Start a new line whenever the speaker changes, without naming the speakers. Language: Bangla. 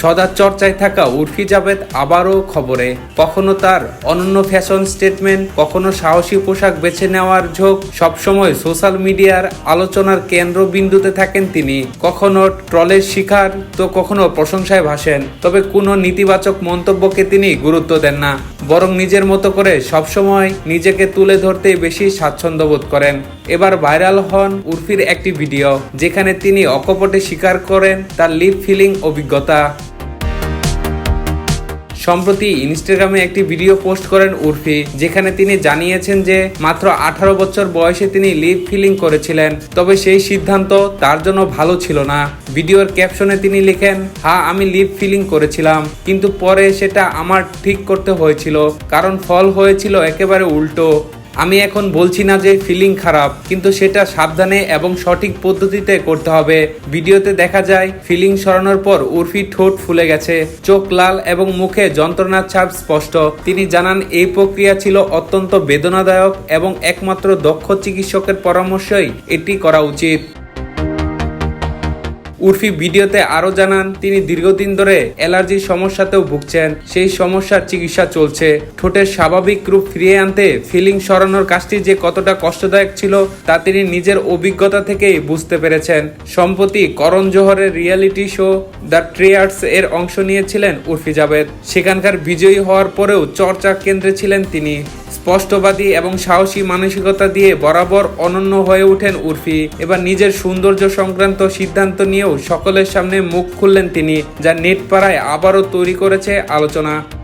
সদা চর্চায় থাকা উর্ফি জাভেদ আবারও খবরে। কখনো তার অনন্য ফ্যাশন স্টেটমেন্ট, কখনো সাহসী পোশাক বেছে নেওয়ার ঝোঁক, সবসময় সোশ্যাল মিডিয়ার আলোচনার কেন্দ্রবিন্দুতে থাকেন তিনি। কখনো ট্রলের শিকার, তো কখনো প্রশংসায় ভাসেন। তবে কোনো নেতিবাচক মন্তব্যকে তিনি গুরুত্ব দেন না। বরং নিজের মতো করে সবসময় নিজেকে তুলে ধরতে বেশি স্বাচ্ছন্দ্য বোধ করেন। এবার ভাইরাল হন উর্ফির একটি ভিডিও, যেখানে তিনি অকপটে স্বীকার করেন তার লিপ ফিলিং অভিজ্ঞতা। সম্প্রতি ইনস্টাগ্রামে একটি ভিডিও পোস্ট করেন উর্ফি, যেখানে তিনি জানিয়েছেন যে মাত্র আঠারো বছর বয়সে তিনি লিভ ফিলিং করেছিলেন, তবে সেই সিদ্ধান্ত তার জন্য ভালো ছিল না। ভিডিওর ক্যাপশনে তিনি লিখেন, হা, আমি লিভ ফিলিং করেছিলাম, কিন্তু পরে সেটা আমার ঠিক করতে হয়েছিল, কারণ ফল হয়েছিল একেবারে উল্টো। আমি এখন বলছি না যে ফিলিং খারাপ, কিন্তু সেটা সাবধানে এবং সঠিক পদ্ধতিতে করতে হবে। ভিডিওতে দেখা যায় ফিলিং সরানোর পর উর্ফি ঠোঁট ফুলে গেছে। চোখ লাল এবং মুখে যন্ত্রণার ছাপ স্পষ্ট। তিনি জানান, এই প্রক্রিয়া ছিল অত্যন্ত বেদনাদায়ক এবং একমাত্র দক্ষ চিকিৎসকের পরামর্শই এটি করা উচিত। উর্ফি ভিডিওতে আরও জানান, তিনি দীর্ঘদিন ধরে অ্যালার্জির সমস্যাতেও ভুগছেন। সেই সমস্যার চিকিৎসা চলছে। ঠোঁটের স্বাভাবিক রূপ ফিরিয়ে আনতে ফিলিং সরানোর কাজটি যে কতটা কষ্টদায়ক ছিল, তা তিনি নিজের অভিজ্ঞতা থেকেই বুঝতে পেরেছেন। সম্প্রতি করণ জোহরের রিয়েলিটি শো, দ্য ট্রিয়ার্স এর অংশ নিয়েছিলেন উর্ফি জাভেদ। সেখানকার বিজয়ী হওয়ার পরেও চর্চার কেন্দ্রে ছিলেন তিনি। স্পষ্টবাদী এবং সাহসী মানসিকতা দিয়ে বরাবর অনন্য হয়ে ওঠেন উর্ফি। এবার নিজের সৌন্দর্য সংক্রান্ত সিদ্ধান্ত নিয়েও সকলের সামনে মুখ খুললেন তিনি, যা নেটপাড়ায় আবারও তৈরি করেছে আলোচনা।